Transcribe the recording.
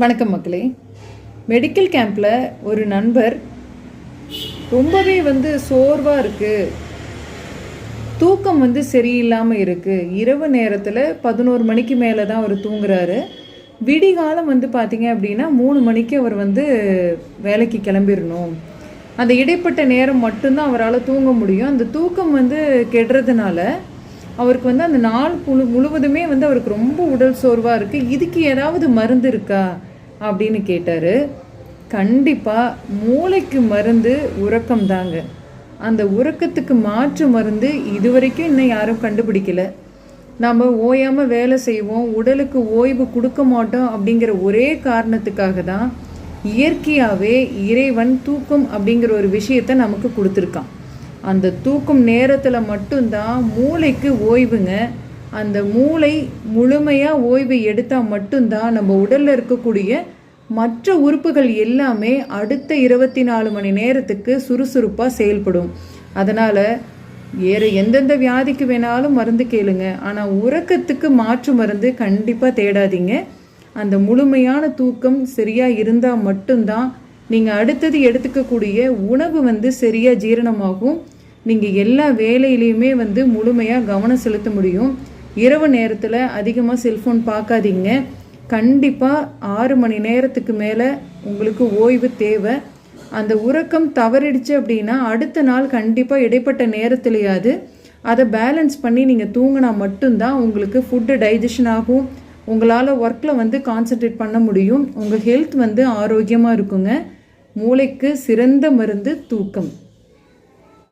வணக்கம் மக்களே. மெடிக்கல் கேம்பில் ஒரு நண்பர் ரொம்பவே வந்து சோர்வாக இருக்குது தூக்கம் வந்து சரியில்லாமல் இருக்குது இரவு நேரத்தில் பதினோரு மணிக்கு மேலே தான் அவர் தூங்குறாரு. விடிகாலம் வந்து பார்த்தீங்க அப்படின்னா மூணு மணிக்கு அவர் வந்து வேலைக்கு கிளம்பிடணும் அந்த இடைப்பட்ட நேரம் மட்டும்தான் அவரால் தூங்க முடியும். அந்த தூக்கம் வந்து கெடுறதுனால அவருக்கு வந்து அந்த நாள் முழு முழுவதுமே வந்து அவருக்கு ரொம்ப உடல் சோர்வாக இருக்குது இதுக்கு ஏதாவது மருந்து இருக்கா? அப்படின்னு கேட்டார். கண்டிப்பாக மூளைக்கு மருந்து உறக்கம் தாங்க அந்த உறக்கத்துக்கு மாற்று மருந்து இதுவரைக்கும் இன்னும் யாரும் கண்டுபிடிக்கல. நாம் ஓயாமல் வேலை செய்வோம் உடலுக்கு ஓய்வு கொடுக்க மாட்டோம் அப்படிங்கிற ஒரே காரணத்துக்காக தான் இயற்கையாகவே இறைவன் தூக்கம் அப்படிங்கிற ஒரு விஷயத்தை நமக்கு கொடுத்துருக்கான். அந்த தூக்கம் நேரத்தில் மட்டும்தான் மூளைக்கு ஓய்வுங்க. அந்த மூளை முழுமையாக ஓய்வு எடுத்தால் மட்டும்தான் நம்ம உடலில் இருக்கக்கூடிய மற்ற உறுப்புகள் எல்லாமே அடுத்த இருபத்தி நாலு மணி நேரத்துக்கு சுறுசுறுப்பாக செயல்படும். அதனால் வேறு எந்தெந்த வியாதிக்கு வேணாலும் மருந்து கேளுங்க. ஆனால் உறக்கத்துக்கு மாற்று மருந்து கண்டிப்பாக தேடாதீங்க. அந்த முழுமையான தூக்கம் சரியாக இருந்தால் மட்டும்தான் நீங்கள் அடுத்தது எடுத்துக்கக்கூடிய உணவு வந்து சரியாக ஜீரணமாகும். நீங்கள் எல்லா வேலையிலையுமே வந்து முழுமையாக கவனம் செலுத்த முடியும். இரவு நேரத்தில் அதிகமாக செல்ஃபோன் பார்க்காதீங்க கண்டிப்பாக ஆறு மணி நேரத்துக்கு மேலே உங்களுக்கு ஓய்வு தேவை. அந்த உறக்கம் தவறிடுச்சு அப்படின்னா அடுத்த நாள் கண்டிப்பாக இடைப்பட்ட நேரத்துலையாவது அதை பேலன்ஸ் பண்ணி நீங்கள் தூங்கினா மட்டும்தான் உங்களுக்கு ஃபுட்டு டைஜஷன் ஆகும். உங்களால் ஒர்க்கில் வந்து கான்சன்ட்ரேட் பண்ண முடியும். உங்கள் ஹெல்த் வந்து ஆரோக்கியமாக இருக்குங்க. மூளைக்கு சிறந்த மருந்து தூக்கம்.